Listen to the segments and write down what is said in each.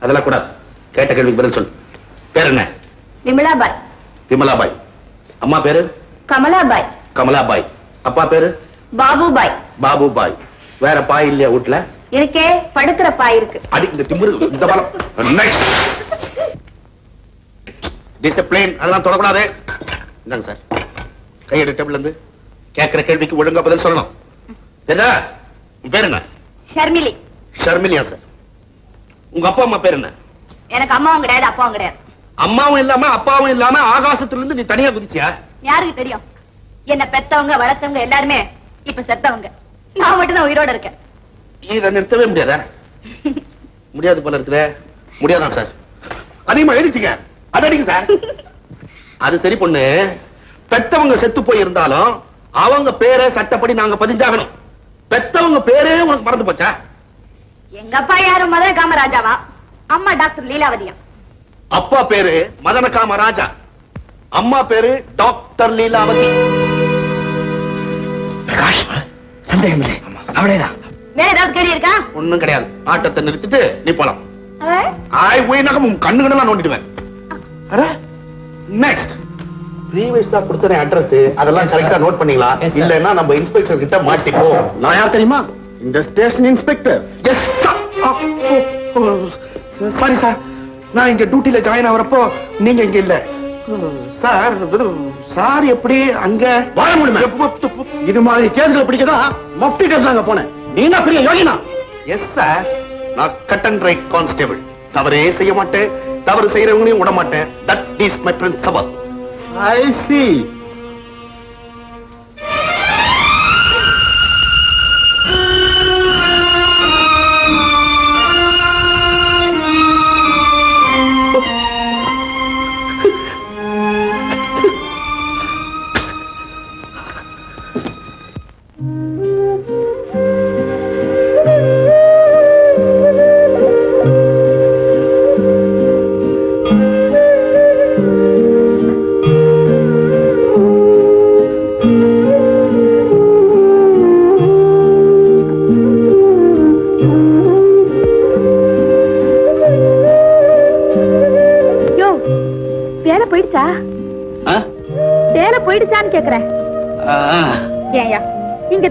அதெல்லாம் கூடாது. கேட்ட கேள்விக்கு பதில் சொல்லு பேர் என்ன? விமலாபாய். விமலாபாய். அம்மா பேரு? கமலாபாய். கமலாபாய். அப்பா பேரு? பாபுபாய். பாபுபாய். வேற பாய் இல்லையா வீட்டுல இருக்கே படுக்கிற பாய் இருக்கு. அடி இந்த திமிரு இந்த பலம். டிசிப்ளின் அதெல்லாம் தொடக்கூடாது. இந்தாங்க சார். கையெடு டேபிள் இருந்து. கேட்கிற கேள்விக்கு ஒழுங்கா பதில் சொல்லணும். சரிதா உன் பேர் என்ன? ஷர்மிலி ஷர்மிலியா சார். உங்க அப்பா அம்மா பேர் என்ன? எனக்கு அம்மாவும் கிடையாது அப்பாவும் கிடையாது அம்மாவும் இல்லாம அப்பாவும் இல்லாம ஆகாசத்துல இருந்து நீ தனியா குதிச்சியா? யாருக்கு தெரியும்? என்ன பெத்தவங்க வளர்த்தவங்க எல்லாருமே இப்ப செத்தவங்க. நான் மட்டும் தான் உயிரோட இருக்கேன். இதை நிறுத்தவே முடியாதா? முடியாது போல இருக்குதே. முடியாதான் சார்? அதிகமா எழுதிட்டீங்க. அதடிங்க சார். அது சரி பொண்ணு. பெத்தவங்க செத்து போய் இருந்தாலும் அவங்க பேரை சட்டப்படி நாங்க பதிஞ்சாகணும். பெத்தவங்க பேரே உனக்கு மறந்து போச்சா? எங்க அப்பா யாரும் மதுர காமராஜாவா? அம்மா டாக்டர் லீலாவதியா? அப்பா பேரு மதன காமராஜா. அம்மா பேரு டாக்டர் லீலாவதி. பிரகாஷ் சந்தேகம் இல்லை. அவளேதான். வேற ஏதாவது கேள்வி இருக்கா? ஒண்ணும் கிடையாது. ஆட்டத்தை நிறுத்திட்டு நீ போலாம்? ஆய் போய் நகம் உன் கண்ணு கண்ணெல்லாம் நோண்டிடுவேன் நெக்ஸ்ட் ப்ரீவியஸா கொடுத்த அட்ரஸ் அதெல்லாம் கரெக்டா நோட் பண்ணீங்களா. இல்லன்னா நம்ம இன்ஸ்பெக்டர் கிட்ட மாட்டிப்போம் நான் யார் தெரியுமா? இந்த station inspector. Yes sorry sir நான் இங்க டியூட்டில ஜாயின் ஆவறப்போ நீங்க இங்க இல்ல. சார் சார் எப்படி அங்க வாழ முடியுமா? இது மாதிரி கேஸ்களை பிடிக்கதான் மஃப்டி கேஸ் நாங்க போனேன். நீங்க பெரிய யோகினா? எஸ் சார் நான் கட் அண்ட் ரைட் கான்ஸ்டேபிள் தவறே செய்ய மாட்டேன். தவறு செய்யறவங்களையும் விட மாட்டேன். That is my principle I see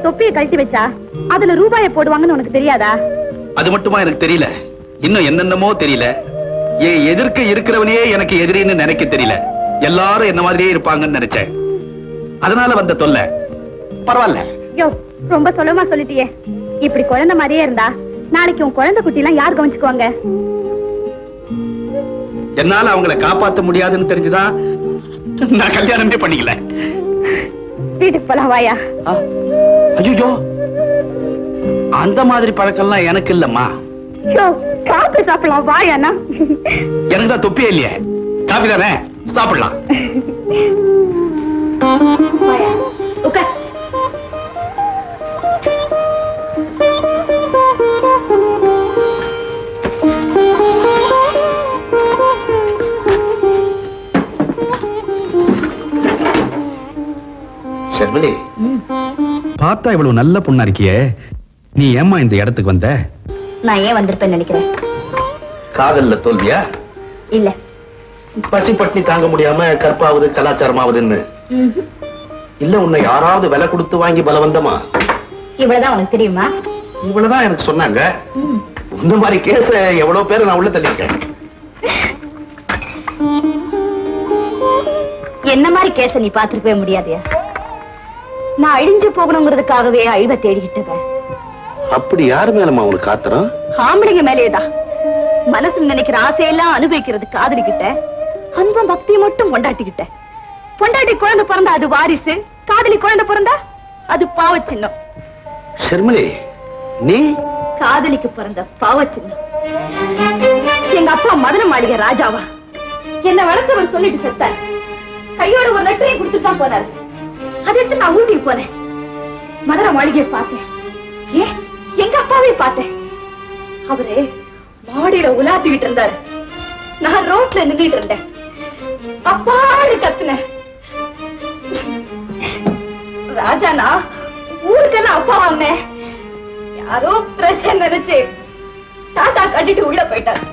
தொப்பியை கழட்டி வச்சா அதுல ரூபாய போடுவாங்கன்னு உனக்கு தெரியாதா? அது மட்டுமா எனக்கு தெரியல. இன்னும் என்னென்னமோ தெரியல. என் எதிர்க்க இருக்கிறவனே எனக்கு எதிரின்னு நினைக்க தெரியல. எல்லாரும் என்ன மாதிரியே இருப்பாங்கன்னு நினைச்சேன். அதனால வந்த தொல்லை. பரவாயில்ல. யோ ரொம்ப சுலமா சொல்லிட்டியே. இப்படி குழந்தை மாதிரியே இருந்தா நாளைக்கு உன் குழந்தை குட்டி எல்லாம் யார் கவனிச்சுக்குவாங்க? என்னால அவங்கள காப்பாத்த முடியாதுன்னு தெரிஞ்சுதான் நான் கல்யாணமே பண்ணிக்கல. வீட்டுக்கு போலாம் வாயா. ஐயோ அந்த மாதிரி பழக்கம்லாம் எனக்கு இல்லம்மா. காப்பி சாப்பிடலாம் வாயாண்ணா எனக்கு தான் தொப்பியே இல்லையே. காபி தானே? சாப்பிடலாம். பார்த்தா இவ்வளவு நல்ல பொண்ணா இருக்கியே? நீ ஏம்மா இந்த இடத்துக்கு வந்த? நான் ஏன் வந்திருப்பேன்னு நினைக்கிறேன். காதல்ல தோல்வியா? இல்ல. பசி பட்டினி தாங்க முடியாம கற்பாவது கலாச்சாரமாவதுன்னு. இல்ல உன்னை யாராவது விலை கொடுத்து வாங்கி பலவந்தமா? இவ்வளவுதான் உனக்கு தெரியுமா? இவ்வளவுதான் எனக்கு சொன்னாங்க. இந்த மாதிரி கேஸ எவ்வளவு பேரை நான் உள்ள தள்ளியிருக்கேன்? என்ன மாதிரி கேஸ நீ பாத்துருக்கவே முடியாதியா? நான் அழிஞ்சு போகணுங்கிறதுக்காகவே அழிவை தேடிக்கிட்டவன். அப்படி யாரு மேலமா உனக்கு ஆத்திரம்? ஆம்பளைங்க மேலேதான் மனசுல நினைக்கிற ஆசையெல்லாம் அனுபவிக்கிறது காதலிக்கிட்ட அன்பம் பக்தியை மட்டும் கொண்டாட்டிக்கிட்ட. பொண்டாட்டி குழந்தை பிறந்தா அது வாரிசு காதலி குழந்தை பிறந்தா அது பாவ சின்னம் ஷர்மிலி நீ? காதலிக்கு பிறந்த பாவ சின்னம் எங்க அப்பா மதுரை மாளிகை ராஜாவா. என்ன வளர்த்தவர் சொல்லிட்டு செத்தார் கையோட ஒரு லெட்டரையும் கொடுத்துட்டு தான் போனாரு. அதை எடுத்து நான் ஊட்டி போனேன் மதுரை மாளிகையை பார்த்தேன். ஏன் எங்க அப்பாவே பார்த்தேன். அவரு மாடியில உலாத்திக்கிட்டு இருந்தாரு. நான் ரோட்ல நின்றுட்டு இருந்தேன். அப்பாடு கத்துனேன். ராஜானா ஊருக்கெல்லாம் அப்பாவாமே யாரோ பிரச்சனை நினைச்சு தாத்தா கட்டிட்டு உள்ள போயிட்டார்.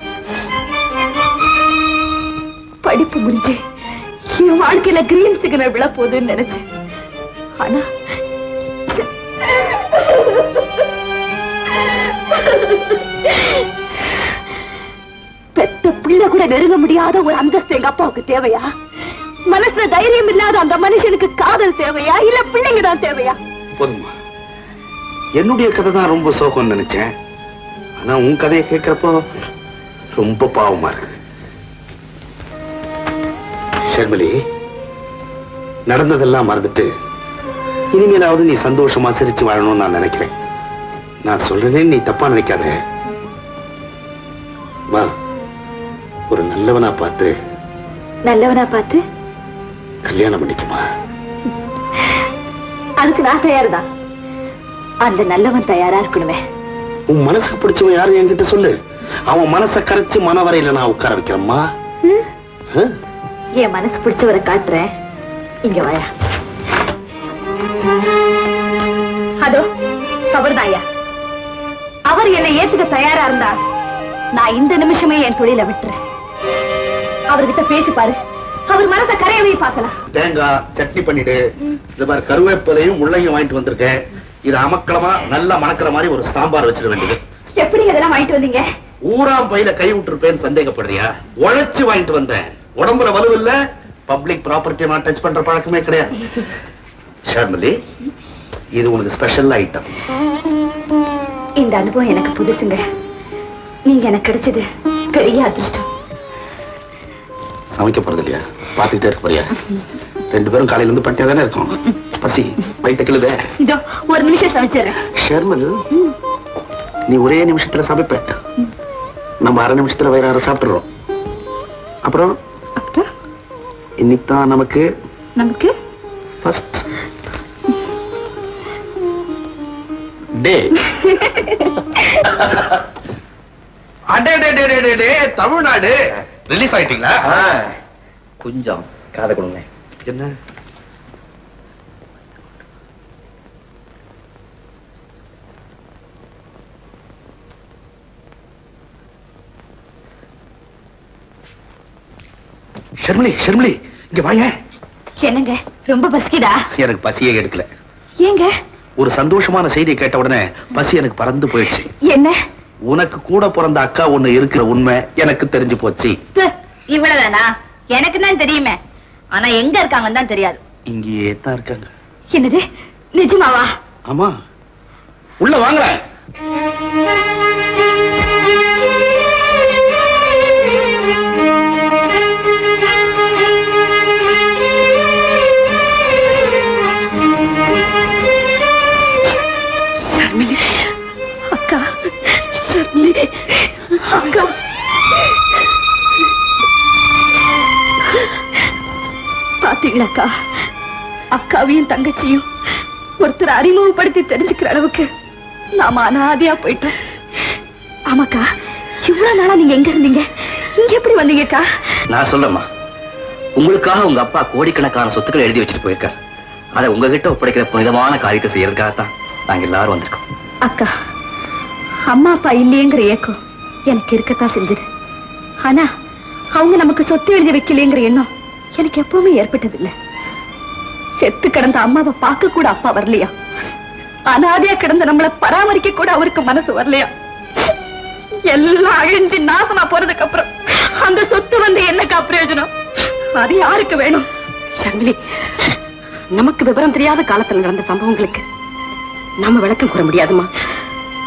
படிப்பு முடிஞ்சு என் வாழ்க்கையில கிரீன் சிக்னல் விழ போகுதுன்னு நினைச்சேன். ஆனா பெத்த பிள்ளை கூட நெருங்க முடியாத ஒரு அந்தஸ்து எங்க அப்பாவுக்கு தேவையா? மனசுல தைரியம் இல்லாத அந்த மனுஷனுக்கு காதல் தேவையா? இல்ல பிள்ளைங்க தான் தேவையா? போதுமா என்னுடைய கதை தான் ரொம்ப சோகம்னு நினைச்சேன். ஆனா உன் கதையை கேட்கிறப்போ ரொம்ப பாவமா இருக்கு ஷர்மிலி நடந்ததெல்லாம் மறந்துட்டு இனிமேலாவது நீ சந்தோஷமா சிரிச்சு வாழணும்னு நான் நினைக்கிறேன். நான் சொல்றேனே நீ தப்பா நினைக்காத. வா ஒரு நல்லவனா பார்த்து நல்லவனா பார்த்து? கல்யாணம் பண்ணிக்குமா. அதுக்கு நான் தயார்தான். அந்த நல்லவன் தயாரா இருக்கணுமே. உன் மனசுக்கு பிடிச்சவன் யாரு என்கிட்ட சொல்லு. அவன் மனசை கரைச்சு மனவரையில நான் உட்கார வைக்கிறேம்மா? என் மனசு பிடிச்சவரை காட்டுறேன். இங்க வாயா. அதோ அவர்தான் ஐயா அவர் என்னை ஏத்துக்க தயாரா இருந்தா நான் இந்த நிமிஷமே என் தொழிலை விட்டுறேன். அவர்கிட்ட பேசி பாரு. அவர் மனச கரையவே பார்க்கலாம். தேங்காய் சட்னி பண்ணிட்டு இந்த மாதிரி கருவேப்பிலையும் முள்ளையும் வாங்கிட்டு வந்திருக்கேன். இது அமக்களமா நல்லா மணக்கிற மாதிரி ஒரு சாம்பார் வச்சிட வேண்டியது. எப்படி இதெல்லாம் வாங்கிட்டு வந்தீங்க? ஊராம் பையில கை விட்டுருப்பேன்னு சந்தேகப்படுறியா? உழைச்சு வாங்கிட்டு வந்தேன். உடம்புல வலு இல்ல பப்ளிக் ப்ராப்பர்ட்டி நான் டச் பண்ற பழக்கமே கிடையாது. ஷர்மிலி இது உனக்கு ஸ்பெஷல் ஐட்டம் இந்த அனுபவம் எனக்கு புதுசுங்க. நீங்க எனக்கு கிடைச்சது பெரிய அதிர்ஷ்டம். சமைக்க போறது இல்லையா? பாத்துக்கிட்டே இருக்க போறியா? ரெண்டு பேரும் காலையில இருந்து பட்டியா தானே இருக்கோம். பசி வயிற்ற கிழுதே. இதோ ஒரு நிமிஷம் சமைச்சிடுறேன். ஷர்மல் நீ ஒரே நிமிஷத்துல சமைப்ப. நம்ம அரை நிமிஷத்துல வயிறார சாப்பிட்டுறோம். அப்புறம் அப்புறம்? இன்னைக்கு தான் நமக்கு நமக்கு? First day. அடே டே டே டே டே தமிழ்நாடு. ரிலீஸ் ஆயிட்டீங்களா? கொஞ்சம் காதை கொடுங்க. என்ன? ஷர்மிளி ஷர்மிளி இங்க வாயேன். என்னங்க? ரொம்ப பசிக்குதா? எனக்கு பசியே எடுக்கல. ஏங்க? ஒரு சந்தோஷமான செய்தியை கேட்ட உடனே பசி எனக்கு பறந்து போயிடுச்சு. என்ன? உனக்கு கூட பிறந்த அக்கா ஒண்ணு இருக்கிற உண்மை எனக்கு தெரிஞ்சு போச்சு. இவ்வளவுதானா? எனக்கு தான் தெரியுமே. ஆனா எங்க இருக்காங்கன்னு தான் தெரியாது. இங்கேயே தான் இருக்காங்க. என்னது? நிஜமாவா? ஆமா. உள்ள வாங்க பாத்தீங்களாக்கா அக்காவையும் தங்கச்சியும் ஒருத்தர் அறிமுகப்படுத்தி தெரிஞ்சுக்கிற அளவுக்கு நாம அனாதையா போயிட்டோம். ஆமாக்கா இவ்வளவு நாளா நீங்க எங்க இருந்தீங்க? இங்க எப்படி வந்தீங்கக்கா? நான் சொல்றேம்மா உங்களுக்காக உங்க அப்பா கோடிக்கணக்கான சொத்துக்களை எழுதி வச்சுட்டு போயிருக்கார். அதை உங்ககிட்ட ஒப்படைக்கிற புனிதமான காரியத்தை செய்யறதுக்காகத்தான் நாங்க எல்லாரும் வந்திருக்கோம். அக்கா அம்மா அப்பா இல்லையேங்கிற ஏக்கம் எனக்கு இருக்கத்தான் செஞ்சது. ஆனா அவங்க நமக்கு சொத்து எழுதி வைக்கலையேங்கிற எண்ணம் எனக்கு எப்பவுமே ஏற்பட்டதில்லை. செத்து கிடந்த அம்மாவை பார்க்க கூட அப்பா வரலையா? அனாதையா கிடந்த நம்மள பராமரிக்க கூட அவருக்கு மனசு வரலையா? எல்லாம் அழிஞ்சு நாசமா போறதுக்கு அப்புறம் அந்த சொத்து வந்து என்னக்கா பிரயோஜனம்? அது யாருக்கு வேணும்? சங்கிலி நமக்கு விவரம் தெரியாத காலத்துல நடந்த சம்பவங்களுக்கு நாம விளக்கம் கூற முடியாதுமா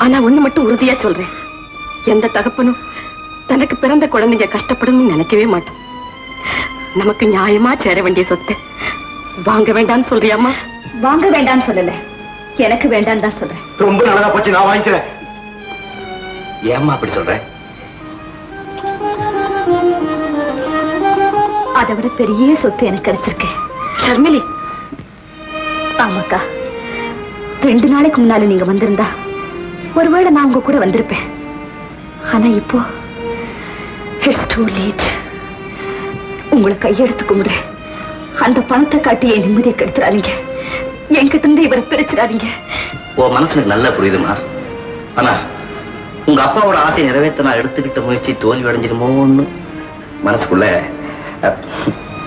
ஆனா ஒண்ணு மட்டும் உறுதியா சொல்றேன். எந்த தகப்பனும் தனக்கு பிறந்த குழந்தைங்க கஷ்டப்படும் நினைக்கவே மாட்டோம். நமக்கு நியாயமா சேர வேண்டிய சொத்தை? வாங்க வேண்டாம்னு சொல்றியாமா வாங்க வேண்டாம்னு சொல்லல. எனக்கு வேண்டாம்னு தான் சொல்றேன். ரொம்ப நல்லதா போச்சு நான் வாங்கிக்கிறேன். ஏம்மா அப்படி சொல்ற? அதை விட பெரிய சொத்து எனக்கு கிடைச்சிருக்கு. ஷர்மிலி ஆமாக்கா. ரெண்டு நாளைக்கு முன்னால நீங்க வந்திருந்தா ஒருவேளை நான் உங்க கூட வந்திருப்பேன். ஆனா இப்போ இட்ஸ் டூ லேட் உங்களை கையெடுத்து கும்பிடுறேன் அந்த பணத்தை காட்டி என் நிம்மதியை கெடுத்துறாதீங்க. என்கிட்ட இருந்து இவரை பிரிச்சிடாதீங்க. உன் மனசு எனக்கு நல்லா புரியுதுமா ஆனா உங்க அப்பாவோட ஆசையை நிறைவேற்ற நான் எடுத்துக்கிட்ட முயற்சி தோல்வி அடைஞ்சிருமோன்னு மனசுக்குள்ள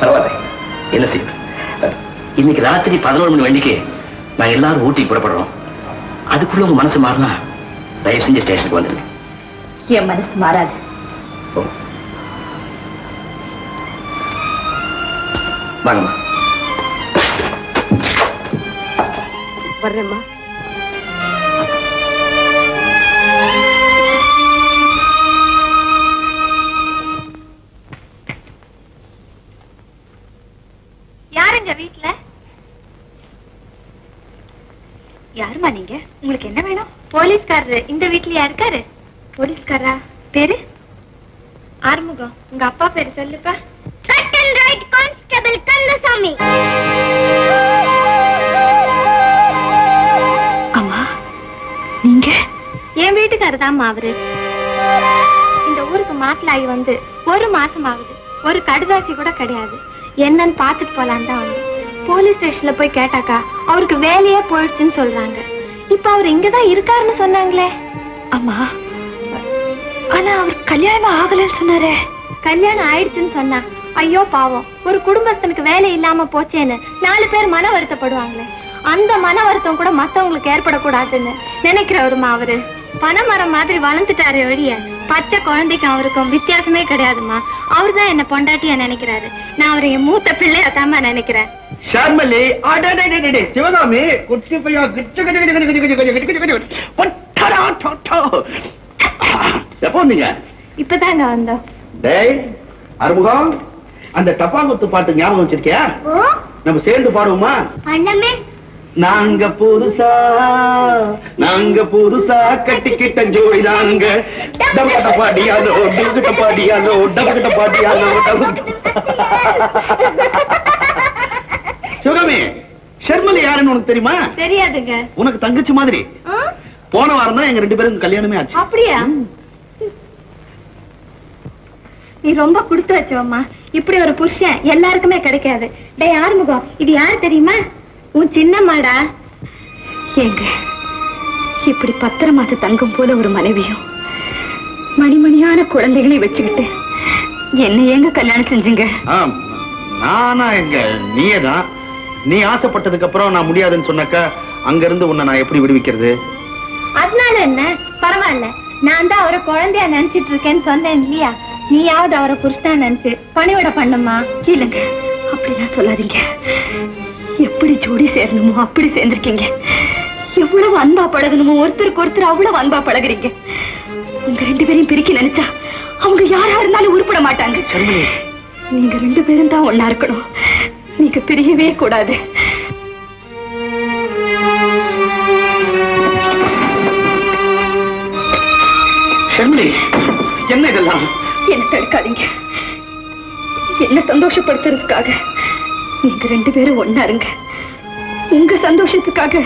பரவாயில்ல. என்ன செய்யுது அஹ், இன்னைக்கு ராத்திரி பதினோரு மணி வண்டிக்கு நான் எல்லாரும் ஊட்டி புறப்படுறோம். அதுக்குள்ள உங்க மனசு மாறினா தயவு செஞ்சு ஸ்டேஷனுக்கு வந்துருங்க. என் மனசு மாறாது. போங்க. வாங்கம்மா. வர்றேம்மா. யாருங்க வீட்ல? யாருமா நீங்க? உங்களுக்கு என்ன வேணும்? போலீஸ்காரரு. இந்த வீட்லயா இருக்காரு? போலீஸ்காரா பேரு? ஆறுமுகம். உங்க அப்பா பேரு சொல்லுப்பா. கந்தசாமி அம்மா நீங்க என் வீட்டுக்காரர் தான்மா அவரு. இந்த ஊருக்கு மாப்பிள்ளாகி வந்து ஒரு மாசம் ஆகுது ஒரு கடுதாசி கூட கிடையாது. என்னன்னு பாத்துட்டு போலான்னு தான் வந்து போலீஸ் ஸ்டேஷன்ல போய் கேட்டாக்கா அவருக்கு வேலையே போயிடுச்சுன்னு சொல்றாங்க. இப்ப அவர் இங்கதான் இருக்காருன்னு சொன்னாங்களே. அம்மா ஆனா அவர் கல்யாணம் ஆகலன்னு சொன்னாரே. கல்யாணம் ஆயிடுச்சுன்னு சொன்னா ஐயோ பாவம் ஒரு குடும்பத்தனுக்கு வேலை இல்லாம போச்சேன்னு நாலு பேர் மன வருத்தப்படுவாங்களே. அந்த மன வருத்தம் கூட மத்தவங்களுக்கு ஏற்படக்கூடாதுன்னு நினைக்கிறவருமா அவரு? பனைமரம் மாதிரி வளர்ந்துட்டாரு வழிய பச்சை குழந்தைக்கும் அவருக்கும் வித்தியாசமே கிடையாதுமா அவர் தான் என்ன பொண்டாட்டியா நினைக்கிறாரு. நான் அவரை மூத்த பிள்ளையா தாமா நினைக்கிறேன். ஷர்மலி சிவகாமி குச்சி பையா எப்போ வந்தீங்க? இப்பதாங்க வந்தோம். டேய் அறுமுகம். அந்த டப்பாங்குத்து பாட்டு ஞாபகம் வச்சிருக்கியா? நம்ம சேர்ந்து பாடுவோமா? நாங்க புதுசா நாங்க புதுசா கட்டிக்கிட்ட ஜோடி நாங்க. டபகட்ட பாடியாலோ டபகட்ட பாடியாலோ டபகட்ட பாடியாலோ சிவகாமி ஷர்மலி யாருன்னு உனக்கு தெரியுமா? தெரியாதுங்க. உனக்கு தங்கச்சி மாதிரி? போன வாரம் தான் எங்க ரெண்டு பேரும் கல்யாணமே ஆச்சு. அப்படியா? நீ ரொம்ப கொடுத்து வச்சவம்மா. இப்படி ஒரு புருஷன் எல்லாருக்குமே கிடைக்காது. டேய் ஆறுமுகம் இது யாரு தெரியுமா? உன் சின்னம்மாடா. எங்க இப்படி பத்திர மாச தங்கம் போல ஒரு மனைவியும் மணிமணியான குழந்தைகளை வச்சுக்கிட்டு என்ன ஏங்க கல்யாணம் செஞ்சீங்க? நானா எங்க? நீயே தான் நீ ஆசைப்பட்டதுக்கு அப்புறம் நான் முடியாதுன்னு சொன்னாக்கா அங்க இருந்து உன்னை நான் எப்படி விடுவிக்கிறது? அதனால என்ன? பரவாயில்ல. நான் தான் அவரை குழந்தையா நினைச்சிட்டு இருக்கேன்னு சொன்னேன் இல்லையா? நீயாவது அவரை புருஷனா நினைச்சு பணிவிட பண்ணுமா இல்லங்க. அப்படிலாம் சொல்லாதீங்க. எப்படி ஜோடி சேரணுமோ அப்படி சேர்ந்திருக்கீங்க. எவ்வளவு அன்பா பழகணுமோ? ஒருத்தருக்கு ஒருத்தர் அவ்வளவு அன்பா பழகுறீங்க. உங்க ரெண்டு பேரையும் பிரிக்க நினைச்சா அவங்க யாரா இருந்தாலும் உருப்பட மாட்டாங்க. நீங்க ரெண்டு பேரும் தான் ஒன்னா இருக்கணும். நீங்க பிரியவே கூடாது. என்ன இதெல்லாம்? என்ன தடுக்காதீங்க. என்ன சந்தோஷப்படுத்துறதுக்காக நீங்க ரெண்டு பேரும் ஒன்னா இருங்க. உங்க சந்தோஷத்துக்காக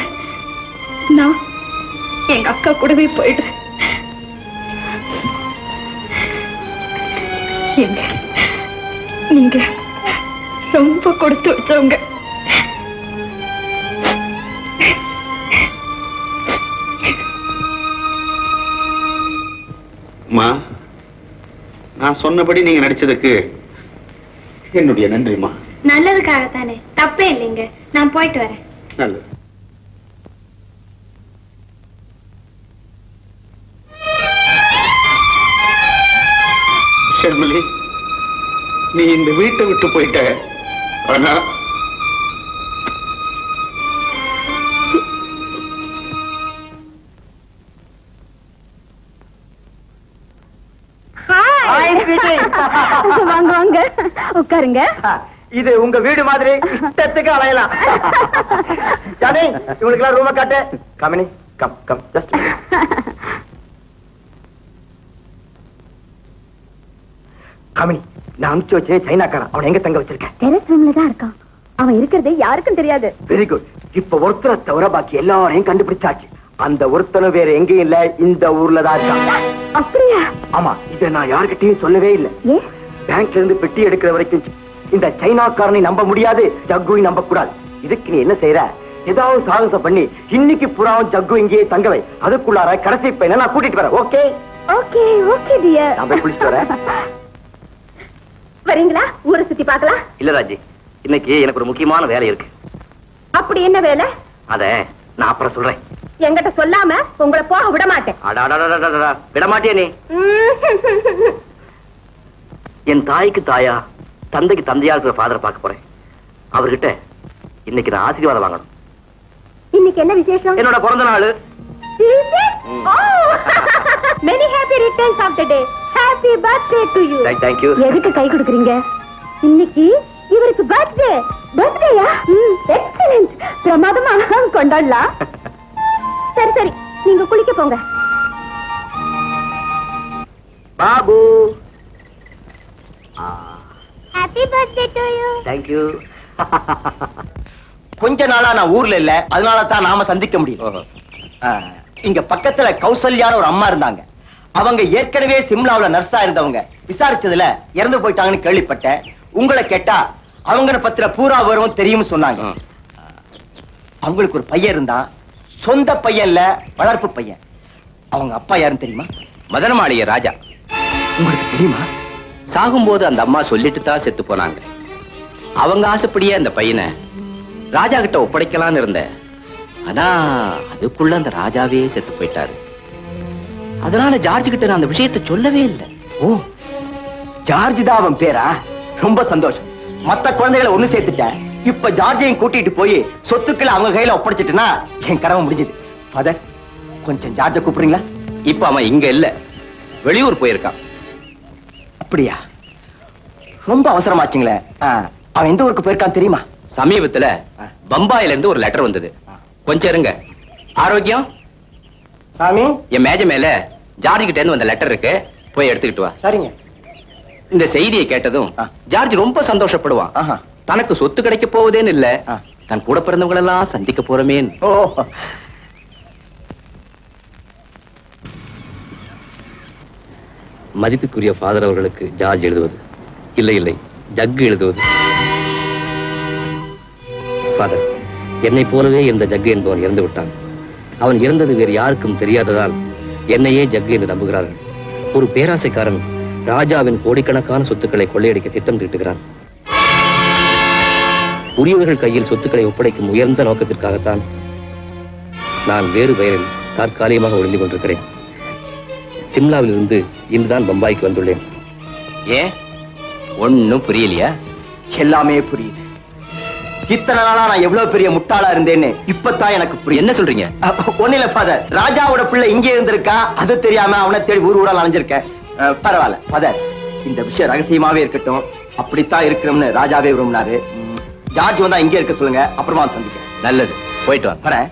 நான் எங்க அக்கா கூடவே போயிடுறேன். நீங்க ரொம்ப கொடுத்து வச்சவங்க. மா நான் சொன்னபடி நீங்க நடிச்சதுக்கு என்னுடைய நன்றிம்மா. நல்லதுக்காக தானே தப்பே இல்லைங்க. நான் போயிட்டு வரேன். நல்லது. நீ இந்த வீட்டை விட்டு போயிட்ட. ஆனா வாங்க வாங்க உட்காருங்க. இது உங்க வீடு மாதிரி இஷ்டத்துக்கு அலையலாம். ஜானி இவங்களுக்கு எல்லாம் ரூம காட்டு. Come in come come just come in நான் அனுப்பிச்சு வச்சேன் சைனாக்காரன். அவன் எங்க தங்க வச்சிருக்கேன்? டெரஸ் ரூம்ல தான் இருக்கான். அவன் இருக்கிறது யாருக்கும் தெரியாது. வெரி குட் இப்ப ஒருத்தரை தவிர பாக்கி எல்லாரையும் கண்டுபிடிச்சாச்சு. அந்த ஒருத்தனும் வேற எங்கேயும் இல்ல இந்த ஊர்ல தான் இருக்கான். அப்படியா? ஆமா இத நான் யார்கிட்டயும் சொல்லவே இல்ல. பேங்க்ல இருந்து பெட்டி எடுக்கிற வரைக்கும் இந்த சைனாக்காரனை நம்ப முடியாது ஜக்குவை நம்ப கூடாது. இதுக்கு நீ என்ன செய்யற ஏதாவது சாகசம் பண்ணி இன்னைக்கு புறாவும் ஜக்கு இங்கேயே தங்கவை அதுக்குள்ளார கடைசி பையனை நான் கூட்டிட்டு வரேன் ஓகே? Okay okay dear. நான் போய் குளிச்சுட்டு வரேன். வரீங்களா? ஊரை சுத்தி பார்க்கலாம்? இல்ல ராஜி இன்னைக்கு எனக்கு ஒரு முக்கியமான வேலை இருக்கு. அப்படி என்ன வேலை? அத நான் அப்புறம் சொல்றேன். என்கிட்ட சொல்லாம உங்களை போக விட மாட்டேன். விட. என் தாய்க்கு தாயா தந்தைக்கு தந்தையா இருக்கிற ஃபாதரை பார்க்க போறேன். அவர்கிட்ட இன்னைக்கு நான் ஆசீர்வாதம் வாங்கணும். இன்னைக்கு என்ன விசேஷம்? என்னோட பிறந்த நாள். Many happy returns of the day happy birthday to you thank you எதுக்கு கை கொடுக்குறீங்க? இன்னைக்கு இவருக்கு பர்த்டே பர்த்டேயா எக்ஸலென்ட் பிரமாதமா கொண்டாடலாம் சரி சரி நீங்க குளிக்க போங்க. Babu. Happy birthday to you thank you கொஞ்ச நாளா நான் ஊர்ல இல்ல அதனால தான் நாம சந்திக்க முடியும் ஆ, இங்க பக்கத்துல கௌசல்யான்னு ஒரு அம்மா இருந்தாங்க. அவங்க ஏற்கனவே சிம்லாவுல நர்ஸா இருந்தவங்க. விசாரிச்சதுல இறந்து போயிட்டாங்கன்னு கேள்விப்பட்டேன். உங்களை கேட்டா அவங்கள பத்திர பூரா வரும் தெரியும் சொன்னாங்க. அவங்களுக்கு ஒரு பையன் இருந்தான் சொந்த பையன்ல வளர்ப்பு பையன். அவங்க அப்பா யாருன்னு தெரியுமா? மதனமாளிகை ராஜா. உங்களுக்கு தெரியுமா? சாகும்போது அந்த அம்மா சொல்லிட்டு தான் செத்து போனாங்க. அவங்க ஆசைப்படியே அந்த பையனை ராஜா கிட்ட ஒப்படைக்கலாம்னு இருந்தேன். ஆனா அதுக்குள்ள அந்த ராஜாவே செத்து போயிட்டாரு. அதனால ஜார்ஜ் கிட்ட நான் அந்த விஷயத்தை சொல்லவே இல்லை. ஓ ஜார்ஜ் தான் அவன் பேரா? ரொம்ப சந்தோஷம். மத்த குழந்தைகளை ஒண்ணு சேர்த்துட்டேன். இப்ப ஜார்ஜையும் கூட்டிட்டு போய் சொத்துக்களை அவங்க கையில ஒப்படைச்சிட்டுனா என் கடமை முடிஞ்சது. ஃபாதர் கொஞ்சம் ஜார்ஜ கூப்பிடுறீங்களா? இப்ப அவன் இங்க இல்ல. வெளியூர் போயிருக்கான். அப்படியா? ரொம்ப அவசரமாச்சுங்களே. அவன் எந்த ஊருக்கு போயிருக்கான் தெரியுமா? சமீபத்துல பம்பாயில இருந்து ஒரு லெட்டர் வந்தது. கொஞ்சம் இருங்க. ஆரோக்கியம்? சாமி? என் மேஜ மேல ஜார்ஜ் கிட்ட இருந்து வந்த லெட்டர் இருக்கு. போய் எடுத்துக்கிட்டு வா. சரிங்க. இந்த செய்தியை கேட்டதும். ஜார்ஜ் ரொம்ப சந்தோஷப்படுவான். தனக்கு சொத்து கிடைக்க போவதேன்னு இல்ல. தன் கூட பிறந்தவங்க எல்லாம் சந்திக்க போறமேன்னு ஓ. மதிப்புக்குரிய ஃபாதர் அவர்களுக்கு ஜார்ஜ் எழுதுவது. இல்லை இல்லை. ஜக்கு எழுதுவது. ஃபாதர் என்னைப் போலவே இந்த ஜக்கு என்பவன் இறந்து விட்டான் அவன் இறந்தது வேறு யாருக்கும் தெரியாததால் என்னையே ஜக்கு என்று நம்புகிறார்கள். ஒரு பேராசைக்காரன் ராஜாவின் கோடிக்கணக்கான சொத்துக்களை கொள்ளையடிக்க திட்டம் தீட்டுகிறான். உரியவர்கள் கையில் சொத்துக்களை ஒப்படைக்கும் உயர்ந்த நோக்கத்திற்காகத்தான் நான் வேறு பெயரில் தற்காலிகமாக ஒளிந்து கொண்டிருக்கிறேன். சிம்லாவில் இருந்து இன்றுதான் பம்பாய்க்கு வந்துள்ளேன். ஏன்? ஒன்னும் புரியலையா? எல்லாமே புரியுது. இத்தனை நாளா நான் எவ்வளவு பெரிய முட்டாளா இருந்தேன்னு இப்பதான் எனக்கு புரியும் என்ன சொல்றீங்க? ஒண்ணு இல்ல ஃபாதர் ராஜாவோட பிள்ளை இங்கே இருந்திருக்கா? அது தெரியாம அவனை தேடி ஊர் ஊரா அலைஞ்சிருக்கேன். பரவாயில்ல ஃபாதர் இந்த விஷயம் ரகசியமாவே இருக்கட்டும். அப்படித்தான் இருக்கணும்னு ராஜாவே விரும்பினாரு. ஜார்ஜ் வந்தா இங்கே இருக்க சொல்லுங்க அப்புறமா வந்து சந்திக்கிறேன். நல்லது. போயிட்டு வரேன்.